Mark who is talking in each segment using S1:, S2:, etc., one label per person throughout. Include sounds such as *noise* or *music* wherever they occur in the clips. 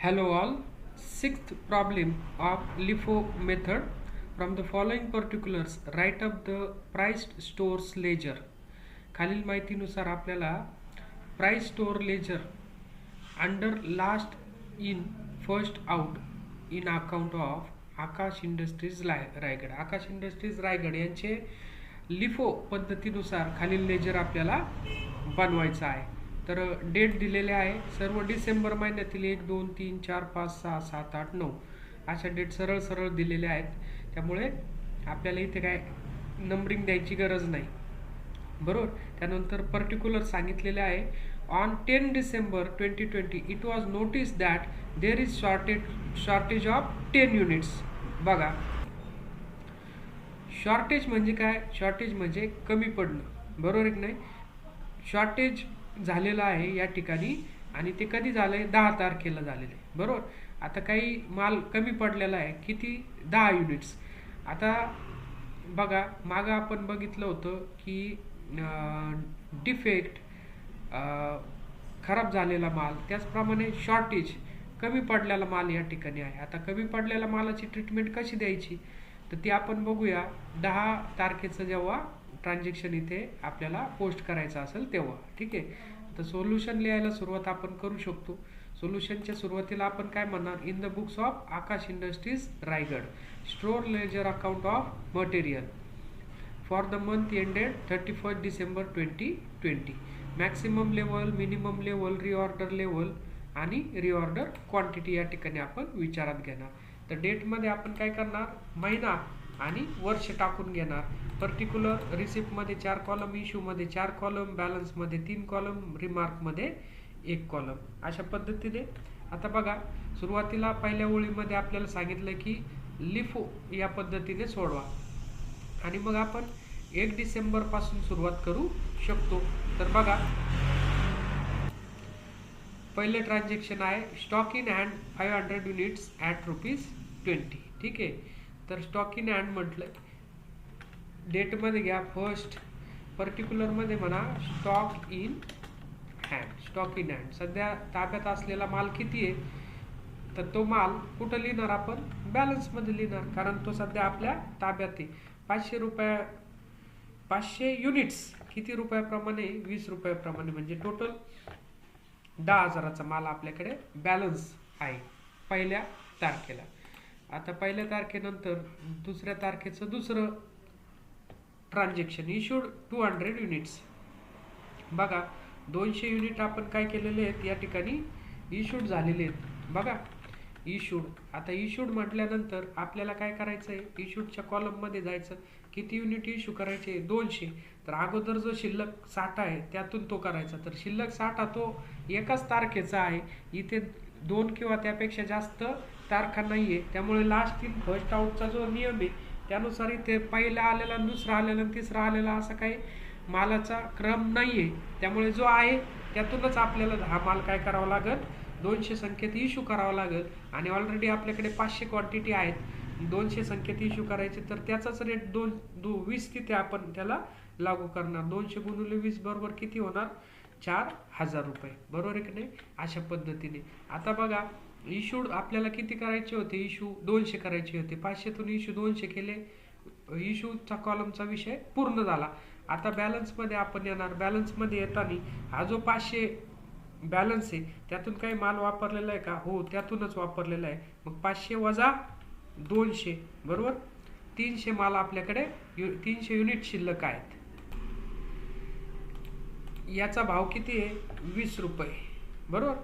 S1: Hello all. Sixth problem of LIFO method. From the following particulars, write up the priced stores ledger. खालील माहितीनुसार आपल्याला price store ledger under last in first out in account of Aakash industries lie Raigad Akash industries Raigad यांचे LIFO पद्धतीनुसार खालील ledger आपल्याला बनवायचं आहे तर डेट दिलेले आहे. सर्व डिसेंबर महिन्यातील एक दोन तीन चार पाच सहा सात आठ नऊ अशा डेट सरळ सरळ दिलेल्या आहेत. त्यामुळे आपल्याला इथे काय नंबरिंग द्यायची गरज नाही. बरोबर? त्यानंतर पर्टिक्युलर सांगितलेले आहे. On ten December twenty twenty it was notice that there is shortage shortage of ten units बघा. शॉर्टेज म्हणजे काय? शॉर्टेज म्हणजे कमी पडणं. बरोबर एक नाही? शॉर्टेज झालेलं आहे या ठिकाणी आणि ते कधी झालं आहे दहा तारखेला झालेलं आहे. बरोबर? आता काही माल कमी पडलेला आहे. किती? दहा युनिट्स आता बघा मागं आपण बघितलं होतं की डिफेक्ट खराब झालेला माल त्याचप्रमाणे शॉर्टेज कमी पडलेला माल या ठिकाणी आहे. आता कमी पडलेल्या मालाची ट्रीटमेंट कशी द्यायची? तर ती आपण बघूया. दहा तारखेचं जेव्हा ट्रान्झॅक्शन इथे आपल्याला पोस्ट करायचं असेल तेव्हा. ठीक आहे? तर सोल्युशन लिहायला सुरुवात आपण करू शकतो. सोल्युशनच्या सुरुवातीला आपण काय म्हणणार? In the books of Aakash industries Raigad store ledger account of material for the month ended thirty first December twenty twenty maximum level minimum level reorder level आणि रिऑर्डर क्वांटिटी या ठिकाणी आपण विचारात घेणार. तर डेटमध्ये आपण काय करणार? महिना आणि वर्ष टाकून घेणार. पर्टिक्युलर रिसिप्टमध्ये चार कॉलम इश्यूमध्ये चार कॉलम बॅलन्समध्ये तीन कॉलम रिमार्कमध्ये एक कॉलम अशा पद्धतीने. आता बघा सुरुवातीला पहिल्या ओळीमध्ये आपल्याला सांगितलं की लिफो या पद्धतीने सोडवा. आणि मग आपण एक डिसेंबरपासून सुरुवात करू शकतो. तर बघा पहिले ट्रान्झॅक्शन आहे stock in hand five hundred units at rupees twenty ठीक आहे? तर स्टॉक इन अँड म्हटलं डेटमध्ये घ्या फर्स्ट पर्टिक्युलरमध्ये म्हणा stock in hand stock in hand सध्या ताब्यात असलेला माल किती आहे? तर तो माल कुठं लिहिणार आपण? बॅलन्समध्ये लिहिणार कारण तो सध्या आपल्या ताब्यात आहे. पाचशे रुपया पाचशे युनिट्स किती रुपयाप्रमाणे? वीस रुपयाप्रमाणे. म्हणजे टोटल दहा हजाराचा माल आपल्याकडे बॅलन्स आहे पहिल्या तारखेला. आता पहिल्या तारखेनंतर दुसऱ्या तारखेचं दुसरं transaction issued two hundred units बघा दोनशे युनिट आपण काय केलेले आहेत? या ठिकाणी इशूड झालेले आहेत. बघा इशूड आता इशूड म्हटल्यानंतर आपल्याला काय करायचं आहे इशूडच्या कॉलममध्ये जायचं. किती युनिट इश्यू करायचे? दोनशे. तर अगोदर जो शिल्लक साठा आहे त्यातून तो करायचा. तर शिल्लक साठा तो एकाच तारखेचा आहे. इथे दोन किंवा त्यापेक्षा जास्त तारखा नाही आहे त्यामुळे लास्ट इन फर्स्ट आउटचा जो नियम आहे त्यानुसार इथे पहिला आलेला दुसरा आलेला तिसरा आलेला असा काही मालाचा क्रम नाही आहे त्यामुळे जो आहे त्यातूनच आपल्याला हा माल काय करावा लागेल दोनशे संख्येत इश्यू करावा लागेल आणि ऑलरेडी आपल्याकडे पाचशे क्वांटिटी आहेत. दोनशे संख्येत इश्यू करायचे तर त्याचाच रेट दोन दो वीस तिथे आपण त्याला लागू करणार. दोनशे गुणुले वीस बरोबर किती होणार? चार हजार रुपये. बरोबर आहे की नाही? अशा पद्धतीने. आता बघा इशूड आपल्याला किती करायचे होते? इशू दोनशे करायचे होते. पाचशेतून इशू दोनशे केले. इशूचा कॉलमचा विषय पूर्ण झाला. आता बॅलन्समध्ये आपण येणार. बॅलन्समध्ये येताना हा जो पाचशे बॅलन्स आहे त्यातून काही माल वापरलेला आहे का? हो त्यातूनच वापरलेला आहे. मग पाचशे वजा दोनशे बरोबर? तीनशे माल आपल्याकडे यु तीनशे युनिट शिल्लक आहेत. याचा भाव किती आहे? वीस रुपये. बरोबर?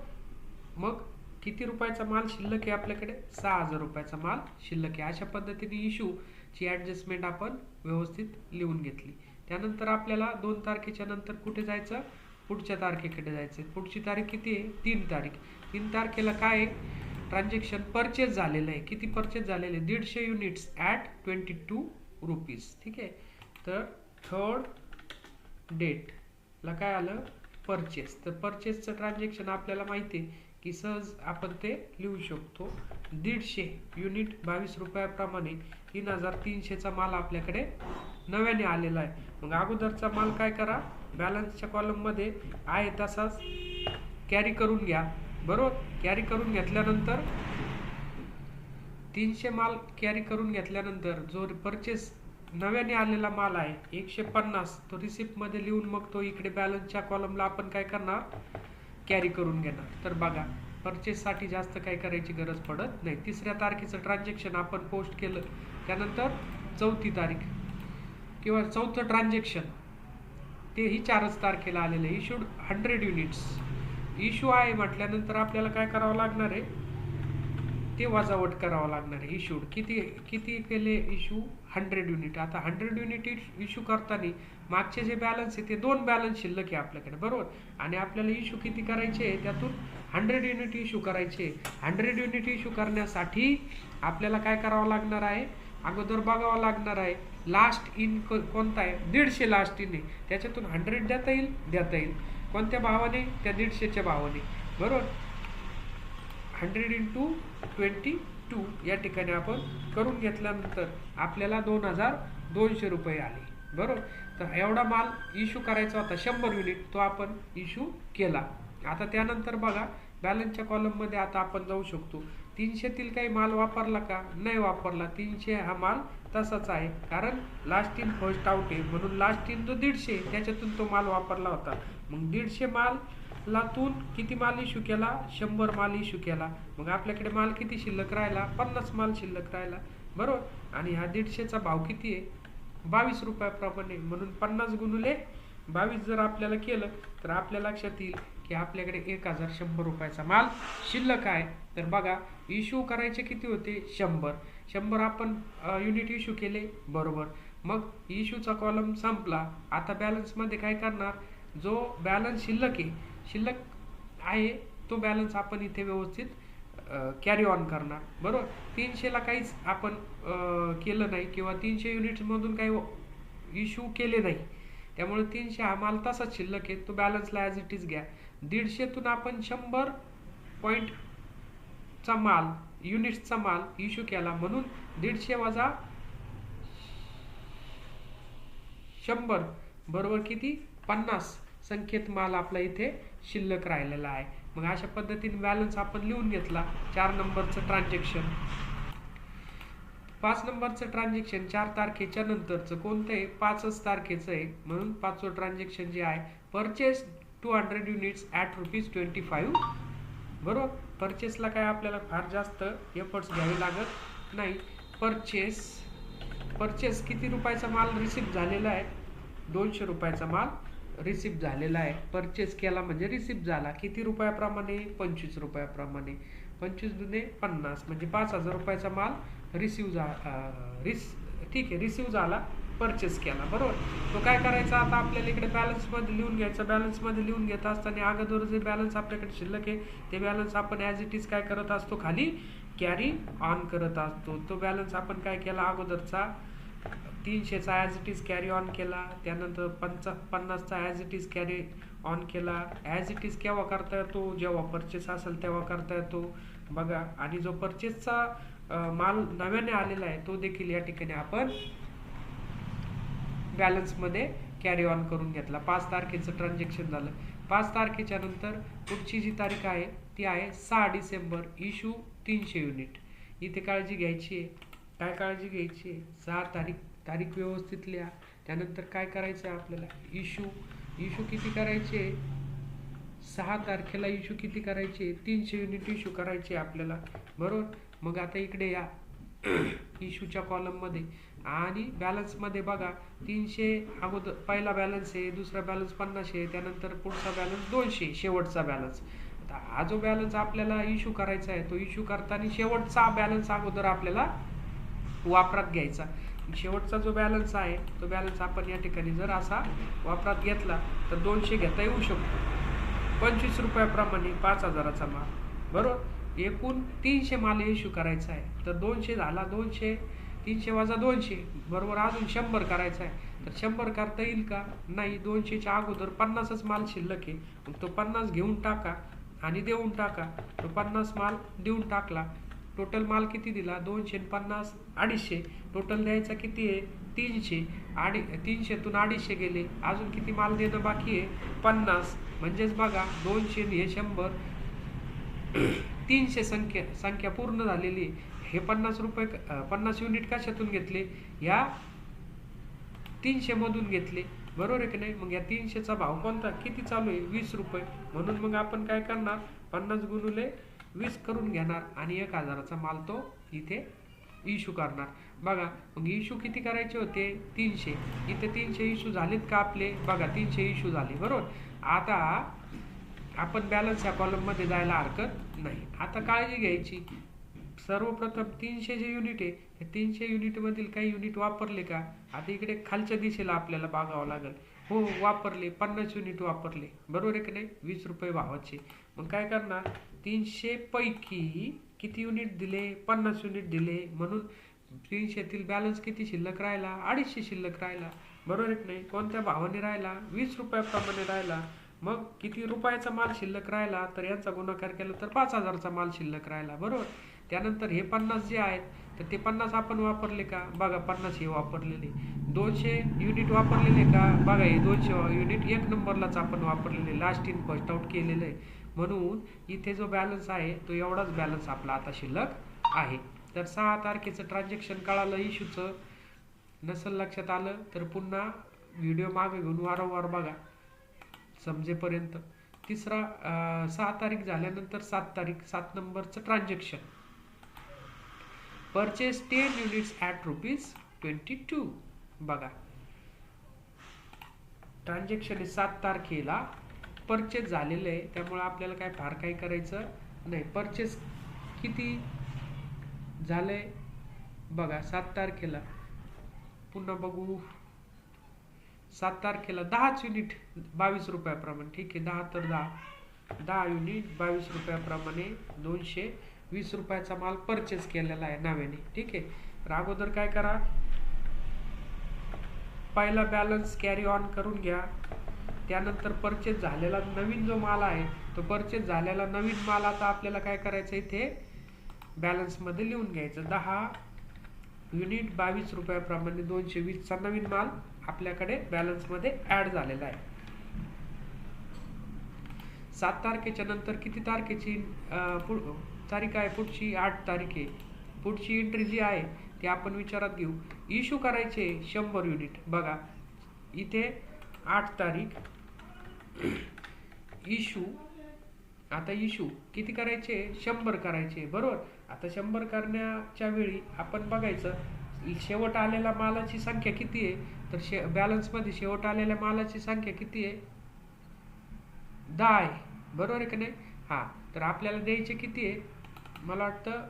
S1: मग किती रुपयाचा माल शिल्लक आहे आपल्याकडे? सहा हजार रुपयाचा माल शिल्लक आहे. अशा पद्धतीने इशूची ॲडजस्टमेंट आपण व्यवस्थित लिहून घेतली. त्यानंतर आपल्याला दोन तारखेच्या नंतर कुठे जायचं? पुढच्या तारखेकडे जायचं पुढची तारीख किती आहे? तीन तारीख. तीन तारखेला काय आहे? ट्रान्झॅक्शन परचेस झालेलं आहे. किती परचेस झालेले दीडशे units at twenty two rupees ठीक आहे? तर थर्ड डेटला काय आलं? परचेस तर परचेसचं ट्रान्झॅक्शन आपल्याला माहिती आहे. की सहज आपण ते लिहू शकतो. दीडशे युनिट बावीस रुपयाप्रमाणे तीन हजार तीनशेचा माल आपल्याकडे नव्याने आलेला आहे. मग अगोदरचा माल काय करा? बॅलन्सच्या कॉलममध्ये आहे तसाच कॅरी करून घ्या. बरोबर? कॅरी करून घेतल्यानंतर तीनशे माल कॅरी करून घेतल्यानंतर जो परचेस नव्याने आलेला माल आहे एकशे पन्नास तो रिसिप्टमध्ये लिहून मग तो इकडे बॅलन्सच्या कॉलमला आपण काय करणार? कॅरी करून घेणार. तर बघा परचेससाठी जास्त काय करायची गरज पडत नाही. तिसऱ्या तारखेचं ट्रान्झॅक्शन आपण पोस्ट केलं. त्यानंतर चौथी तारीख किंवा चौथं ट्रान्झॅक्शन तेही चारच तारखेला आलेलं आहे. इशूड हंड्रेड युनिट्स इशू आहे म्हटल्यानंतर आपल्याला काय करावं लागणार आहे? ते वजावट करावं लागणार आहे. इशूड किती किती केले? इशू हंड्रेड युनिट आता हंड्रेड युनिट इशू करताना मागचे जे बॅलन्स आहे ते दोन बॅलन्स शिल्लक आहे आपल्याकडे बरोबर? आणि आपल्याला इश्यू किती करायचे आहे त्यातून हंड्रेड युनिट इश्यू करायचे हंड्रेड युनिट इश्यू करण्यासाठी आपल्याला काय करावं लागणार आहे? अगोदर बघावं लागणार आहे लास्ट इन कोणता आहे? दीडशे लास्ट इन आहे. त्याच्यातून हंड्रेड देता येईल देता येईल. कोणत्या भावाने? त्या दीडशेच्या भावाने. बरोबर? हंड्रेड इंटू ट्वेंटी टू या ठिकाणी आपण करून घेतल्यानंतर आपल्याला दोन हजार दोनशे रुपये आले. बरोबर? तर एवढा माल इश्यू करायचा होता. शंभर युनिट तो आपण इश्यू केला. आता त्यानंतर बघा बॅलन्सच्या कॉलममध्ये आता आपण जाऊ शकतो. तीनशेतील काही माल वापरला का? नाही वापरला. तीनशे हा माल तसाच आहे. कारण लास्ट इन फर्स्ट आउट आहे. म्हणून लास्ट इन जो दीडशे त्याच्यातून तो माल वापरला होता. मग दीडशे माल लातून किती माल इश्यू केला? शंभर माल इश्यू केला. मग आपल्याकडे माल किती शिल्लक राहिला? पन्नास माल शिल्लक राहिला. बरोबर? आणि हा दीडशेचा भाव किती आहे? बावीस रुपयाप्रमाणे म्हणून पन्नास गुणुले बावीस जर आपल्याला केलं तर आपल्या लक्षात येईल की आपल्याकडे एक हजार शंभर रुपयाचा माल शिल्लक आहे. तर बघा इश्यू करायचे किती होते? शंभर. शंभर आपण युनिट इश्यू केले? बरोबर. मग इश्यूचा कॉलम संपला. आता बॅलन्समध्ये काय करणार? जो बॅलन्स शिल्लक आहे शिल्लक आहे तो बॅलन्स आपण इथे व्यवस्थित कॅरी ऑन करणार. बरोबर? तीनशेला काहीच आपण केलं नाही किंवा तीनशे युनिट्समधून काही इश्यू केले नाही. त्यामुळे तीनशे हा माल तसाच शिल्लक आहे. तो बॅलन्सला ॲज इट इज घ्या. दीडशेतून आपण शंभर पॉईंटचा माल युनिट्सचा माल इश्यू केला म्हणून दीडशे वजा शंभर. बरोबर किती? पन्नास संख्येत माल आपला इथे शिल्लक राहिलेला आहे. मग अशा पद्धतीने बॅलन्स आपण लिहून घेतला. चार नंबरचं ट्रान्झॅक्शन पाच नंबरचं ट्रान्झॅक्शन चार तारखेच्या नंतरचं कोणतं आहे पाचच तारखेचं आहे. म्हणून पाचवं ट्रान्झॅक्शन जे आहे purchase two hundred units at rupees twenty five बरोबर परचेसला काय आपल्याला फार जास्त एफर्ट्स घ्यावे लागत नाही. परचेस परचेस किती रुपयाचा माल रिसिव्ह झालेला आहे? दोनशे रुपयाचा माल. रिसिप्ट झालेला आहे. परचेस केला म्हणजे रिसिप्ट झाला. किती रुपयाप्रमाणे? पंचवीस रुपयाप्रमाणे. पंचवीस दुने पन्नास. म्हणजे पाच हजार रुपयाचा माल रिसिव्ह झा रिस ठीक आहे रिसिव्ह झाला परचेस केला. बरोबर? तो काय करायचा? आता आपल्याला इकडे बॅलन्समध्ये लिहून घ्यायचा. बॅलन्समध्ये लिहून घेत असताना अगोदर जे बॅलन्स आपल्याकडे शिल्लक आहे ते बॅलन्स आपण ॲज इट इज काय करत असतो? खाली कॅरी ऑन करत असतो. तो बॅलन्स आपण काय केला? अगोदरचा तीनशेचा as it is carry on केला. त्यानंतर पंचा पन्नासचा as it is carry on केला. ॲज इट इज केव्हा करता येतो? जेव्हा परचेस असेल तेव्हा करता येतो. बघा आणि जो परचेसचा माल नव्याने आलेला आहे तो देखील या ठिकाणी आपण बॅलन्समध्ये कॅरी ऑन करून घेतला. पाच तारखेचं ट्रान्झॅक्शन झालं. पाच तारखेच्या नंतर पुढची जी तारीख आहे ती आहे सहा डिसेंबर. इशू तीनशे युनिट इथे काळजी घ्यायची आहे. काय काळजी घ्यायची? सहा तारीख तारीख व्यवस्थित लिहा त्यानंतर काय करायचं आहे आपल्याला? इशू इशू किती करायचे? सहा तारखेला इशू किती करायचे? तीनशे युनिट इशू करायचे आपल्याला. बरोबर? मग आता इकडे या. *clears throat* इशूच्या कॉलममध्ये. आणि बॅलन्समध्ये बघा. तीनशे अगोदर पहिला बॅलन्स आहे दुसरा बॅलन्स पन्नासशे आहे त्यानंतर पुढचा बॅलन्स दोनशे शेवटचा बॅलन्स. आता हा जो बॅलन्स आपल्याला इशू करायचा आहे तो इशू करताना शेवटचा बॅलन्स अगोदर आपल्याला वापरात घ्यायचा. शेवटचा जो बॅलन्स आहे तो बॅलन्स आपण या ठिकाणी जर असा वापरात घेतला तर दोनशे घेता येऊ शकतो. पंचवीस रुपयाप्रमाणे पाच हजाराचा माल. बरोबर? एकूण तीनशे माल इश्यू करायचा आहे. तर दोनशे झाला दोनशे तीनशे वाजा दोनशे. बरोबर? अजून शंभर करायचा आहे. तर शंभर करता येईल का? नाही. दोनशेच्या अगोदर पन्नासच माल शिल्लक आहे. मग तो पन्नास घेऊन टाका आणि देऊन टाका. तो पन्नास माल देऊन टाकला टोटल माल किती दिला? दोनशे पन्नास अडीचशे. टोटल द्यायचा किती आहे? तीनशे. आणि तीनशेतून अडीचशे गेले. अजून किती माल देणं बाकी आहे? पन्नास. म्हणजेच बघा दोनशे हे शंभर. *clears throat* तीनशे संख्या संख्या पूर्ण झालेली हे पन्नास रुपये पन्नास युनिट कशातून घेतले? या तीनशे मधून घेतले. बरोबर आहे की नाही? मग या तीनशेचा भाव कोणता? किती चालू आहे? वीस रुपये. म्हणून मग आपण काय करणार? पन्नास गुणुले वीस करून घेणार आणि एक हजाराचा माल तो इथे इशू करणार. बघा मग इशू किती करायचे होते? तीनशे. इथे तीनशे इशू झालेत का आपले? बघा तीनशे इशू झाले बरोबर? आता आपण बॅलन्स या कॉलममध्ये जायला हरकत नाही. आता काळजी घ्यायची. सर्वप्रथम तीनशे जे युनिट आहे ते तीनशे युनिटमधील काही युनिट वापरले का? आता इकडे खालच्या दिशेला आपल्याला बघावं लागेल. हो वापरले पन्नास युनिट वापरले. बरोबर आहे की नाही? वीस रुपये भावाचे. मग काय करणार? तीनशे पैकी किती युनिट दिले? पन्नास युनिट दिले. म्हणून तीनशेतील बॅलन्स किती शिल्लक राहिला? अडीचशे शिल्लक राहिला. बरोबर नाही? कोणत्या भावाने राहिला? वीस रुपयाप्रमाणे राहिला. मग किती रुपयाचा माल शिल्लक राहिला? तर यांचा गुणाकार केला तर पाच हजारचा माल शिल्लक राहिला. बरोबर? त्यानंतर हे पन्नास जे आहेत तर ते पन्नास आपण वापरले का? बघा पन्नास हे वापरलेले. दोनशे युनिट वापरलेले का? बघा हे दोनशे युनिट एक नंबरलाच आपण वापरलेले. लास्ट इन फर्स्ट आउट केलेलं आहे. म्हणून इथे जो बॅलन्स आहे तो एवढाच बॅलन्स आपला आता शिल्लक आहे. तर सहा तारखेचं ट्रान्झॅक्शन कळालं इशूचं नसेल लक्षात आलं तर पुन्हा व्हिडिओ मागे घेऊन वारंवार बघा. समजेपर्यंत. तिसरा सहा तारीख झाल्यानंतर सात तारीख सात नंबरचं transaction purchase ten units at rupees twenty two बघा. ट्रान्झॅक्शन हे सात तारखेला परचेस झालेलं आहे त्यामुळे आपल्याला काय फार काही करायचं नाही. परचेस किती झालंय बघा सात तारखेला. पुन्हा बघू. सात तारखेला दहाच युनिट बावीस रुपयाप्रमाणे ठीक आहे दहा तर दहा. दहा युनिट बावीस रुपयाप्रमाणे दोनशे वीस रुपयाचा माल परचेस केलेला आहे नव्याने ठीक आहे. तर अगोदर काय करा? पहिला बॅलन्स कॅरी ऑन करून घ्या. त्यानंतर परचेस झालेला नवीन जो माल आहे तो परचेस झालेला नवीन माल आता आपल्याला काय करायचं इथे? बॅलन्समध्ये लिहून घ्यायचं. दहा युनिट बावीस रुपयाप्रमाणे दोनशे वीसचा नवीन माल आपल्याकडे बॅलन्समध्ये ॲड झालेला आहे. सात तारखेच्या नंतर किती तारखेची पुढ- तारीख आहे? पुढची आठ तारीख आहे. पुढची एंट्री जी आहे ती आपण विचारात घेऊ. इशू करायचे शंभर युनिट बघा इथे आठ तारीख इशू आता इशू किती करायचे? शंभर करायचे बरोबर? आता शंभर करण्याच्या वेळी आपण बघायचं शेवट आलेल्या मालाची संख्या किती आहे? तर शे बॅलन्समध्ये शेवट आलेल्या मालाची संख्या किती आहे? दहा आहे बरोबर आहे का नाही? हां तर आपल्याला द्यायचे किती आहे? मला वाटतं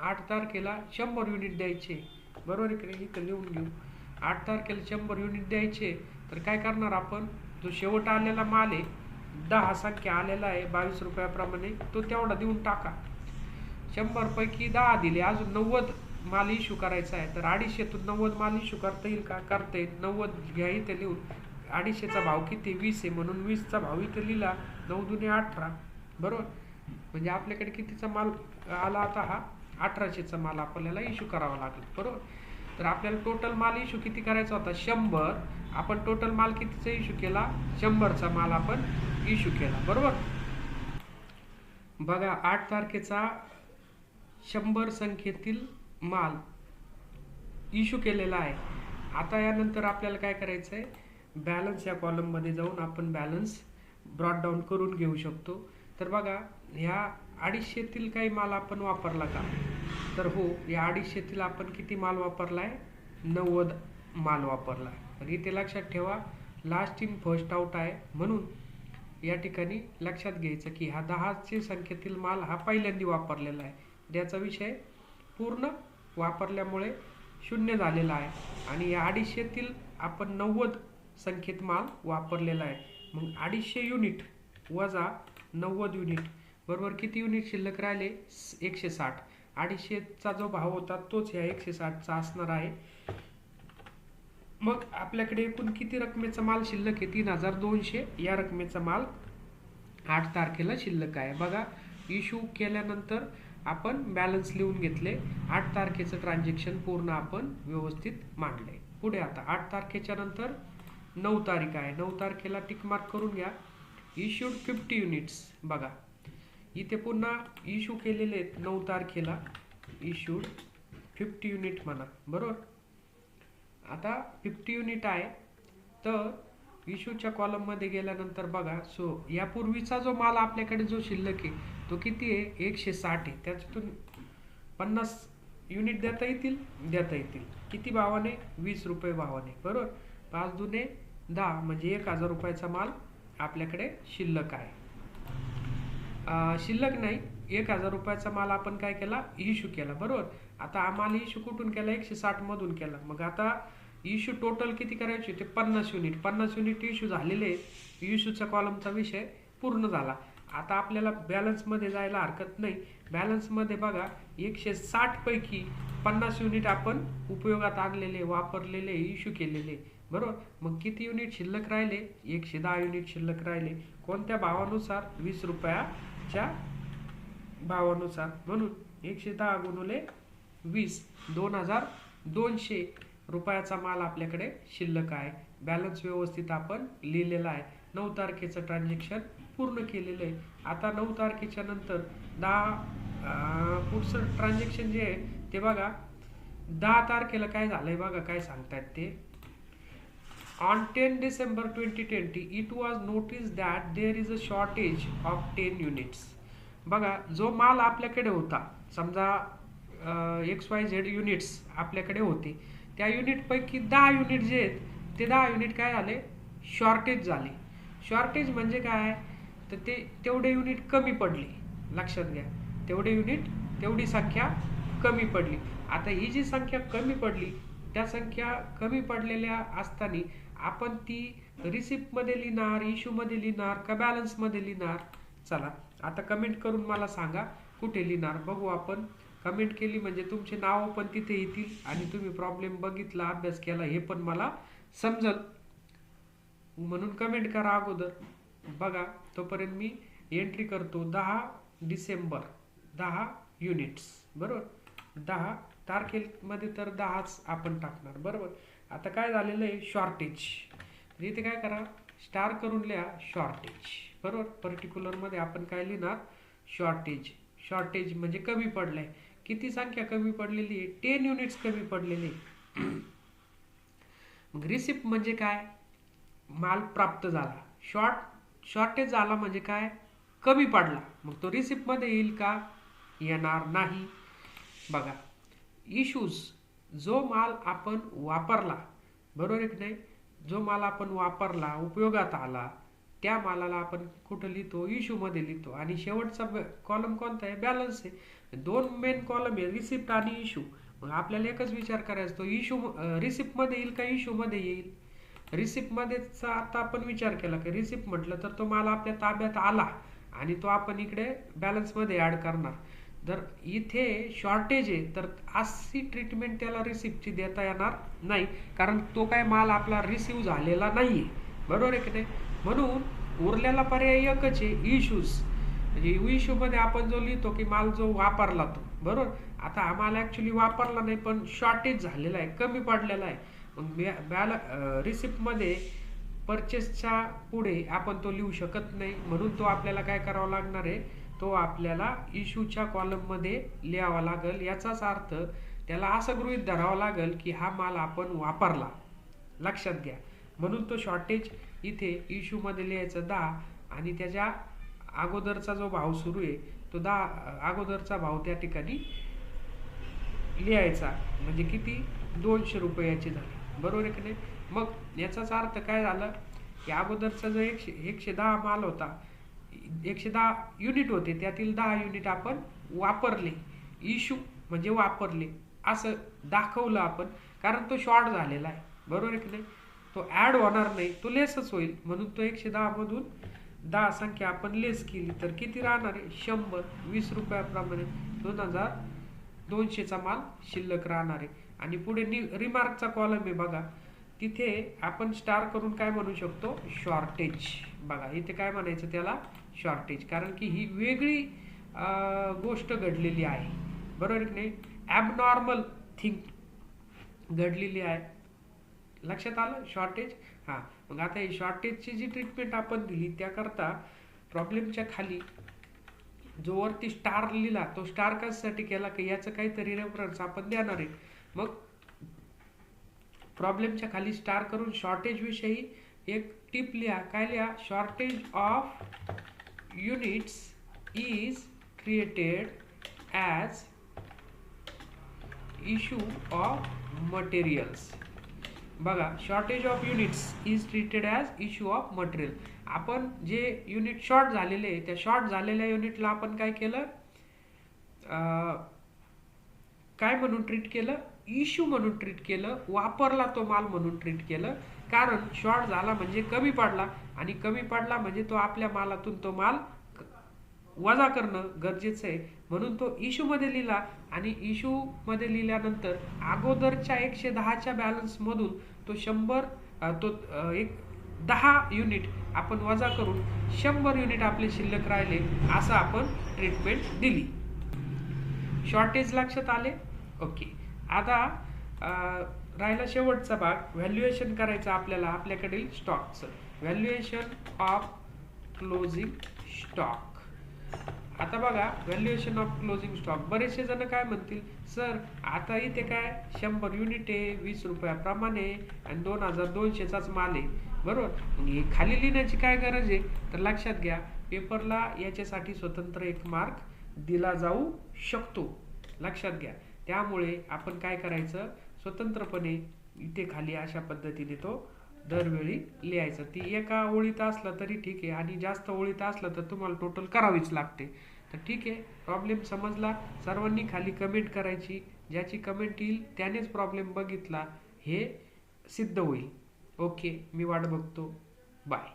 S1: आठ तारखेला शंभर युनिट द्यायचे बरोबर आहे की नाही? इथं लिहून घेऊ. आठ तारखेला शंभर युनिट द्यायचे तर काय करणार आपण? जो शेवट आलेला माल आहे दहा संख्या आलेला आहे बावीस रुपयाप्रमाणे तो तेवढा देऊन टाका. शंभर पैकी दहा दिले अजून नव्वद माल इश्यू करायचा आहे. तर अडीचशेतून नव्वद माल इश्यू करता येईल का? करता येईल. नव्वद घ्या इथे लिहून. अडीचशेचा भाव किती? वीस आहे म्हणून वीसचा भाव इथे लिहिला. नऊ दुने अठरा. बरोबर? म्हणजे आपल्याकडे कितीचा माल आला आता हा? अठराशेचा माल आपल्याला इश्यू करावा लागेल. बरोबर? तर आपल्याला टोटल माल इश्यू किती करायचा होता? शंभर. आपण टोटल माल कितीचा इश्यू केला? शंभरचा माल आपण इश्यू केला. बरोबर? बघा आठ तारखेचा शंभर संख्येतील माल इश्यू केलेला आहे. आता यानंतर आपल्याला काय करायचं आहे बॅलन्स या कॉलममध्ये जाऊन आपण बॅलन्स ब्रॉड डाऊन करून घेऊ शकतो. तर बघा ह्या अडीचशेतील काही माल आपण वापरला का? तर हो या अडीचशेतील आपण किती माल वापरला आहे नव्वद माल वापरला आहे तर इथे लक्षात ठेवा लास्ट इन फर्स्ट आउट आहे. म्हणून या ठिकाणी लक्षात घ्यायचं की हा दहाचे संख्येतील माल हा पहिल्यांदा वापरलेला आहे. याचा विषय पूर्ण वापरल्यामुळे शून्य झालेला आहे. आणि या अडीचशेतील आपण नव्वद संख्येत माल वापरलेला आहे. मग अडीचशे युनिट वजा नव्वद युनिट बरोबर किती युनिट शिल्लक राहिले? एकशे साठ. अडीचशेचा जो भाव होता तोच ह्या एकशे साठचा असणार आहे. मग आपल्याकडे एकूण किती रकमेचा माल शिल्लक आहे? तीन हजार दोनशे. या रकमेचा माल आठ तारखेला शिल्लक आहे. बघा इश्यू केल्यानंतर आपण बॅलन्स लिहून घेतले. आठ तारखेचं ट्रान्झॅक्शन पूर्ण आपण व्यवस्थित मांडले. पुढे आता आठ तारखेच्या नंतर नऊ तारीख आहे. नऊ तारखेला टिक मार्क करून घ्या. इश्यूड फिफ्टी युनिट्स बघा इथे पुन्हा इश्यू केलेले आहेत नऊ तारखेला. इश्यूड फिफ्टी युनिट म्हणा. बरोबर? आता फिफ्टी युनिट आहे. तर इशूच्या कॉलममध्ये गेल्यानंतर बघा. सो यापूर्वीचा जो माल आपल्याकडे जो शिल्लक आहे तो किती आहे? एकशे साठ आहे. त्याच्यातून पन्नास युनिट देता येतील? देता येतील. किती भावाने? वीस रुपये भावाने. बरोबर? पाच दुने दहा म्हणजे एक हजार रुपयाचा माल आपल्याकडे शिल्लक आहे. शिल्लक नाही. एक हजार रुपयाचा माल आपण काय केला? इश्यू केला. बरोबर? आता आम्हाला इश्यू कुठून केला? एकशे साठ मधून केला. मग आता इश्यू टोटल किती करायचे? ते पन्नास युनिट पन्नास युनिट इश्यू झालेले. इश्यूचा कॉलमचा विषय पूर्ण झाला. आता आपल्याला बॅलन्समध्ये जायला हरकत नाही. बॅलन्समध्ये बघा एकशे साठ पैकी पन्नास युनिट आपण उपयोगात आणलेले वापरलेले इश्यू केलेले. बरोबर? मग किती युनिट शिल्लक राहिले? एकशे दहा युनिट शिल्लक राहिले. कोणत्या भावानुसार? वीस रुपया च्या भावानुसार म्हणून एकशे दहा गुणुले वीस. दोन हजार दोनशे रुपयाचा माल आपल्याकडे शिल्लक आहे. बॅलन्स व्यवस्थित आपण लिहिलेला आहे. नऊ तारखेचं ट्रान्झॅक्शन पूर्ण केलेलं आहे. आता नऊ तारखेच्या नंतर दहा पुढचं ट्रान्झॅक्शन जे आहे ते बघा. दहा तारखेला काय झालं आहे बघा काय सांगतायत ते? On 10 December 2020, it was noticed that there is a shortage of 10 units. बघा जो माल आपल्याकडे होता समजा एक्स वाय झेड युनिट्स आपल्याकडे होते त्या युनिटपैकी दहा युनिट जे आहेत ते दहा युनिट काय झाले? शॉर्टेज झाले. शॉर्टेज म्हणजे काय? तर ते तेवढे युनिट कमी पडले. लक्षात घ्या. तेवढे युनिट तेवढी संख्या कमी पडली. आता ही जी संख्या कमी पडली त्या संख्या कमी पडलेल्या असताना आपण ती रिसिप्टमध्ये लिहिणार इश्यूमध्ये लिहिणार का बॅलन्समध्ये लिहिणार चला. आता कमेंट करून मला सांगा कुठे लिहिणार? बघू आपण. कमेंट केली म्हणजे तुमचे नावं पण तिथे येतील आणि तुम्ही प्रॉब्लेम बघितला अभ्यास केला हे पण मला समजल. म्हणून कमेंट करा अगोदर. बघा तोपर्यंत मी एंट्री करतो. दहा डिसेंबर दहा युनिट्स बरोबर? दहा तारखेमध्ये तर दहाच आपण टाकणार बरोबर? आता काय झालेलं आहे? शॉर्टेज म्हणजे इथे काय करा? स्टार करून लिहा शॉर्टेज बरोबर? पर्टिक्युलरमध्ये आपण काय लिहिणार? शॉर्टेज शॉर्टेज म्हणजे कमी पडलंय. किती संख्या कमी पडलेली आहे? टेन युनिट्स कमी पडलेले आहे. मग रिसिप्ट म्हणजे काय? माल प्राप्त झाला. शॉर्ट शॉर्टेज झाला म्हणजे काय? कमी पडला. मग तो रिसिप्टमध्ये येईल का? येणार नाही. बघा. इश्यूज जो माल आपण वापरला बरोबर आहे की नाही? जो माल आपण वापरला उपयोगात आला त्या मालाला आपण कुठं लिहितो? इश्यूमध्ये लिहितो. आणि शेवटचा कॉलम कोणता आहे? बॅलन्स आहे. दोन मेन कॉलम आहे रिसिप्ट आणि इश्यू मग आपल्याला एकच विचार करायचा तो इश्यू रिसिप्टमध्ये येईल का इश्यूमध्ये येईल? रिसिप्टमध्येचा आता आपण विचार केला की रिसिप्ट म्हटलं तर तो माल आपल्या ताब्यात आला आणि तो आपण इकडे बॅलन्समध्ये ॲड करणार. जर इथे शॉर्टेज आहे तर अशी ट्रीटमेंट त्याला रिसिप्टची देता येणार नाही. कारण तो काय माल आपला रिसिव्ह झालेला नाही आहे बरोबर आहे की नाही? म्हणून उरलेला पर्याय एकच आहे इश्यूज म्हणजे इश्यूमध्ये आपण जो लिहितो की माल जो वापरला तो. बरोबर? आता हा माल ॲक्च्युली वापरला नाही पण शॉर्टेज झालेला आहे कमी पडलेला आहे. मग बॅल रिसिप्टमध्ये परचेसच्या पुढे आपण तो लिहू शकत नाही. म्हणून तो आपल्याला काय करावा लागणार आहे? तो आपल्याला इशूच्या कॉलममध्ये लिहावा लागेल. याचाच अर्थ त्याला असं गृहीत धरावा लागेल की हा माल आपण वापरला. लक्षात घ्या. म्हणून तो शॉर्टेज इथे इशूमध्ये लिहायचं दहा आणि त्याच्या अगोदरचा जो भाव सुरू आहे तो दहा अगोदरचा भाव त्या ठिकाणी लिहायचा. म्हणजे किती? दोनशे रुपयाचे झाले. बरोबर आहे की नाही? मग याचाच अर्थ काय झालं? की अगोदरचा जो एकशे एकशे दहा माल होता एकशे दहा युनिट होते. त्यातील दहा युनिट आपण वापरले. इशू म्हणजे वापरले. असं दाखवलं आपण. कारण तो शॉर्ट झालेला आहे. बरोबर की नाही? तो ॲड होणार नाही. तो लेसच होईल. म्हणून तो एकशे दहामधून दहा संख्या आपण लेस केली. तर किती राहणार आहे? शंभर. वीस रुपयाप्रमाणे दोन हजार दोनशेचा माल शिल्लक राहणार आहे. आणि पुढे नि रिमार्कचा कॉलम आहे बघा. तिथे आपण स्टार करून काय म्हणू शकतो? शॉर्टेज बघा इथे काय म्हणायचं त्याला? शॉर्टेज कारण की ही वेगळी गोष्ट घडलेली आहे. बरोबर की नाही? ॲबनॉर्मल थिंग घडलेली आहे. लक्षात आलं? शॉर्टेज हां. मग आता ही शॉर्टेजची जी ट्रीटमेंट आपण दिली त्याकरता प्रॉब्लेमच्या खाली जो वरती स्टार लिहिला तो स्टार कशासाठी केला? की याचं काहीतरी रेफरन्स आपण देणार आहे. मग प्रॉब्लेमच्या खाली स्टार करून शॉर्टेज विषयी एक टिप लिहा. काय लिहा? Shortage of units is created as issue of materials बघा shortage of units is treated as issue of material आपण जे युनिट शॉर्ट झालेले आहे त्या शॉर्ट झालेल्या युनिटला आपण काय केलं? काय म्हणून ट्रीट केलं? इश्यू म्हणून ट्रीट केलं वापरला तो माल म्हणून ट्रीट केलं. कारण शॉर्ट झाला म्हणजे कमी पडला आणि कमी पडला म्हणजे तो आपल्या मालातून तो माल वजा करणं गरजेचं आहे. म्हणून तो इश्यूमध्ये लिहिला आणि इशू मध्ये लिहिल्यानंतर अगोदरच्या एकशे दहाच्या बॅलन्स मधून तो शंभर तो एक दहा युनिट आपण वजा करून शंभर युनिट आपले शिल्लक राहिले असं आपण ट्रीटमेंट दिली. शॉर्टेज लक्षात आले? ओके आता राहिला शेवटचा भाग. व्हॅल्युएशन करायचं आपल्याला आपल्याकडील स्टॉकचं व्हॅल्युएशन ऑफ क्लोजिंग स्टॉक आता बघा व्हॅल्युएशन ऑफ क्लोजिंग स्टॉक बरेचसे जण काय म्हणतील? सर आता इथे काय? शंभर युनिट आहे वीस रुपयाप्रमाणे आणि दोन हजार दोनशेचाच माल आहे. बरोबर? हे खाली लिहिण्याची काय गरज आहे? तर लक्षात घ्या पेपरला याच्यासाठी स्वतंत्र एक मार्क दिला जाऊ शकतो. लक्षात घ्या. त्यामुळे आपण काय करायचं? स्वतंत्रपणे इथे खाली अशा पद्धतीने तो दरवेळी लिहायचं. ती एका ओळीत असलं तरी ठीक आहे आणि जास्त ओळीत असलं तर तुम्हाला टोटल करावीच लागते. तर ठीक आहे प्रॉब्लेम समजला. सर्वांनी खाली कमेंट करायची. ज्याची कमेंट येईल त्यानेच प्रॉब्लेम बघितला. हे सिद्ध होईल. ओके मी वाट बघतो. बाय